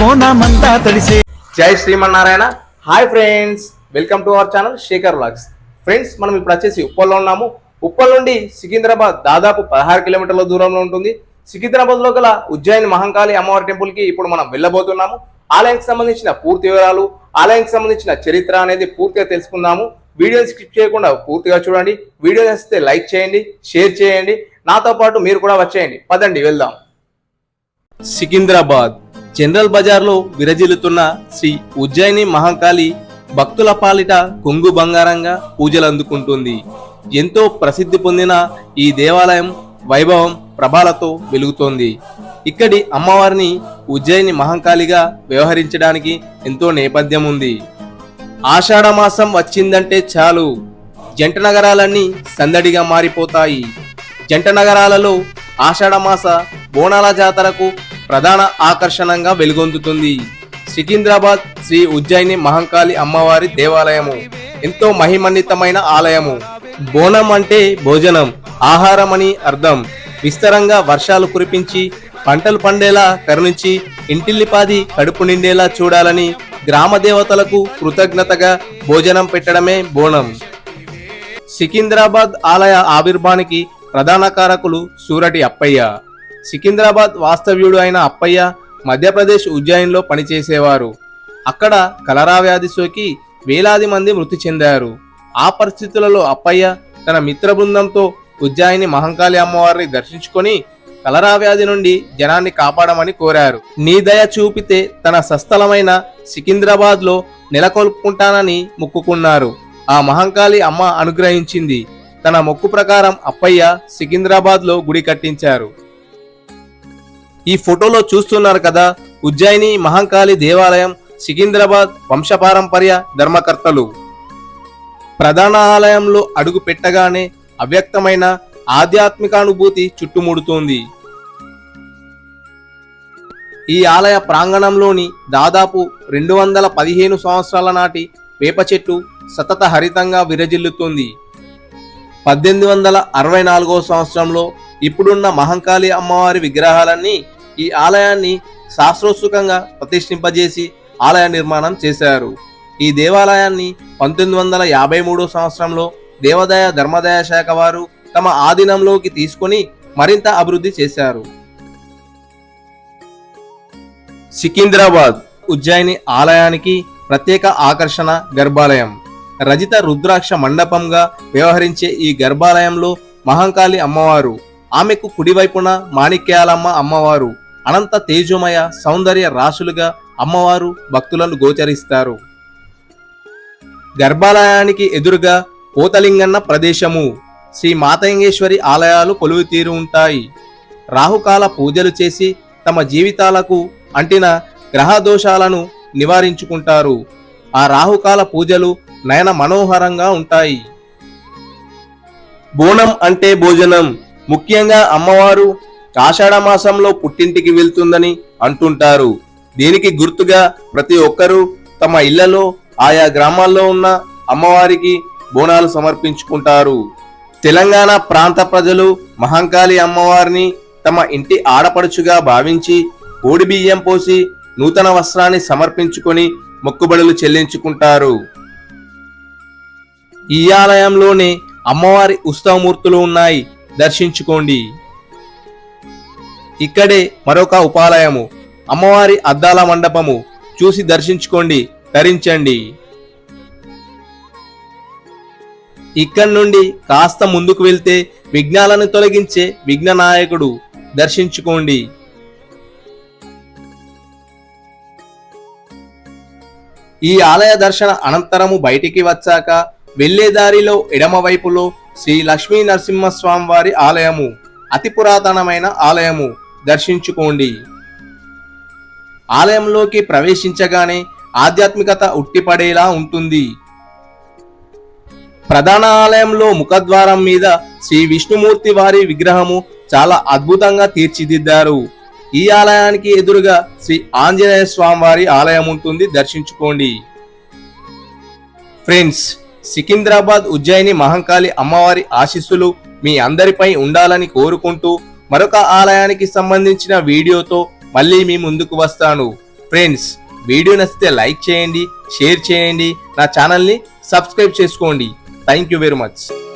బోనమంతా తడిసే. జై Srimannarayana. Hi friends welcome to our channel Shekhar vlogs. Friends మనం ఇప్పుడు వచ్చేసి ఉప్పల్లో ఉన్నాము. ఉప్పల్ నుండి సికింద్రాబాద్ దాదాపు పదహారు కిలోమీటర్ల దూరంలో ఉంటుంది. సికింద్రాబాద్లో గల ఉజ్జయిని మహంకాళి అమ్మవారి టెంపుల్కి ఇప్పుడు మనం వెళ్ళబోతున్నాము. ఆలయానికి సంబంధించిన పూర్తి వివరాలు ఆలయానికి సంబంధించిన చరిత్ర అనేది పూర్తిగా తెలుసుకుందాము. వీడియోని స్కిప్ చేయకుండా పూర్తిగా చూడండి. వీడియో నచ్చితే లైక్ చేయండి షేర్ చేయండి. నాతో పాటు మీరు కూడా వచ్చేయండి. పదండి వెళ్దాం. సికింద్రాబాద్. జనరల్ బజార్లో విరజిల్లుతున్న శ్రీ ఉజ్జయిని మహాకాళి భక్తుల పాలిట కొంగు బంగారంగా పూజలు అందుకుంటుంది ఎంతో ప్రసిద్ధి పొందిన ఈ దేవాలయం వైభవం ప్రభాలతో వెలుగుతోంది. ఇక్కడి అమ్మవారిని ఉజ్జయిని మహంకాళిగా వ్యవహరించడానికి ఎంతో నేపథ్యం ఉంది ఆషాఢ మాసం వచ్చిందంటే చాలు. జంట నగరాలన్నీ సందడిగా మారిపోతాయి. జంట నగరాలలో ఆషాఢమాస బోనాల జాతరకు ప్రధాన ఆకర్షణంగా వెలుగొందుతుంది. సికింద్రాబాద్ శ్రీ ఉజ్జయిని మహంకాళి అమ్మవారి దేవాలయము. ఎంతో మహిమన్వితమైన ఆలయము. బోనం అంటే భోజనం ఆహారం అని అర్థం. విస్తరంగా వర్షాలు కురిపించి పంటలు పండేలా కరుణించి ఇంటిల్లిపాది కడుపు నిండేలా చూడాలని గ్రామ దేవతలకు కృతజ్ఞతగా భోజనం పెట్టడమే బోనం. సికింద్రాబాద్ ఆలయ ఆవిర్భానికి ప్రధాన కారకులు సూరటి అప్పయ్య. సికింద్రాబాద్ వాస్తవ్యుడు అయిన అప్పయ్య మధ్యప్రదేశ్ ఉజ్జయిన్లో పనిచేసేవారు. అక్కడ కలరా వ్యాధి సోకి వేలాది మంది మృతి చెందారు. ఆ పరిస్థితులలో అప్పయ్య తన మిత్ర బృందంతో ఉజ్జాయిని మహంకాళి అమ్మవారిని దర్శించుకొని కలరా వ్యాధి నుండి జనాన్ని కాపాడమని కోరారు. నీ దయ చూపితే తన సస్థలమైన సికింద్రాబాద్లో నెలకొల్పుకుంటానని మొక్కుకున్నారు. ఆ మహంకాళి అమ్మ అనుగ్రహించింది. తన మొక్కు ప్రకారం అప్పయ్య సికింద్రాబాద్లో గుడి కట్టించారు. ఈ ఫోటోలో చూస్తున్నారు కదా ఉజ్జయిని మహంకాళి దేవాలయం సికింద్రాబాద్ వంశపారంపర్య ధర్మకర్తలు. ప్రధాన ఆలయంలో అడుగు పెట్టగానే అవ్యక్తమైన ఆధ్యాత్మికానుభూతి చుట్టుముడుతోంది. ఈ ఆలయ ప్రాంగణంలోని దాదాపు రెండు వందల పదిహేను సంవత్సరాల నాటి వేప చెట్టు సతత హరితంగా విరజిల్లుతుంది. పద్దెనిమిది వందల అరవై నాలుగో సంవత్సరంలో ఇప్పుడున్న మహంకాళి అమ్మవారి విగ్రహాలన్నీ ఈ ఆలయాన్ని శాస్త్రోత్సుకంగా ప్రతిష్ఠింపజేసి ఆలయ నిర్మాణం చేశారు. ఈ దేవాలయాన్ని పంతొమ్మిది వందల యాభై మూడో సంవత్సరంలో దేవాదాయ ధర్మదాయ శాఖ వారు తమ ఆధీనంలోకి తీసుకొని మరింత అభివృద్ధి చేశారు. సికింద్రాబాద్ ఉజ్జయిని ఆలయానికి ప్రత్యేక ఆకర్షణ గర్భాలయం. రజిత రుద్రాక్ష మండపంగా వ్యవహరించే ఈ గర్భాలయంలో మహంకాళి అమ్మవారు ఆమెకు కుడివైపున మాణిక్యాలమ్మ అమ్మవారు అనంత తేజోమయ సౌందర్య రాశులుగా అమ్మవారు భక్తులను గోచరిస్తారు. గర్భాలయానికి ఎదురుగా పోతలింగన్న ప్రదేశము. శ్రీ మాతంగేశ్వరి ఆలయాలు కొలువు తీరు ఉంటాయి. రాహుకాల పూజలు చేసి తమ జీవితాలకు అంటిన గ్రహ దోషాలను నివారించుకుంటారు. ఆ రాహుకాల పూజలు నయన మనోహరంగా ఉంటాయి. బోనం అంటే భోజనం. ముఖ్యంగా అమ్మవారు ఆషాఢ మాసంలో పుట్టింటికి వెళ్తుందని అంటుంటారు. దీనికి గుర్తుగా ప్రతి ఒక్కరూ తమ ఇళ్ళలో ఆయా గ్రామాల్లో ఉన్న అమ్మవారికి బోనాలు సమర్పించుకుంటారు. తెలంగాణ ప్రాంత ప్రజలు మహంకాళి అమ్మవారిని తమ ఇంటి ఆడపడుచుగా భావించి కోడి బియ్యం పోసి నూతన వస్త్రాన్ని సమర్పించుకొని మొక్కుబడులు చెల్లించుకుంటారు. ఈ ఆలయంలోనే అమ్మవారి ఉత్సవమూర్తులు ఉన్నాయి. దర్శించుకోండి. ఇక్కడే మరొక ఉపాలయము అమ్మవారి అద్దాల మండపము చూసి దర్శించుకోండి ధరించండి ఇక్కడి నుండి కాస్త ముందుకు వెళ్తే విఘ్నాలను తొలగించే విఘ్న నాయకుడు దర్శించుకోండి. ఈ ఆలయ దర్శన అనంతరము బయటికి వచ్చాక వెళ్ళే దారిలో ఎడమవైపులో శ్రీ లక్ష్మీ నరసింహస్వామి వారి ఆలయము అతి పురాతనమైన ఆలయము. దర్శించుకోండి. ఆలయంలోకి ప్రవేశించగానే ఆధ్యాత్మికత ఉట్టిపడేలా ఉంటుంది. ప్రధాన ఆలయంలో ముఖద్వారం మీద శ్రీ విష్ణుమూర్తి వారి విగ్రహము చాలా అద్భుతంగా తీర్చిదిద్దారు. ఈ ఆలయానికి ఎదురుగా శ్రీ ఆంజనేయ స్వామి వారి ఆలయం ఉంటుంది. దర్శించుకోండి. ఫ్రెండ్స్ సికింద్రాబాద్ ఉజ్జయిని మహంకాళి అమ్మవారి ఆశీస్సులు మీ అందరిపై ఉండాలని కోరుకుంటూ మరొక ఆలయానికి సంబంధించిన వీడియోతో మళ్ళీ మీ ముందుకు వస్తాను. ఫ్రెండ్స్ వీడియో నచ్చితే లైక్ చేయండి షేర్ చేయండి నా ఛానల్ని సబ్స్క్రైబ్ చేసుకోండి. Thank you very much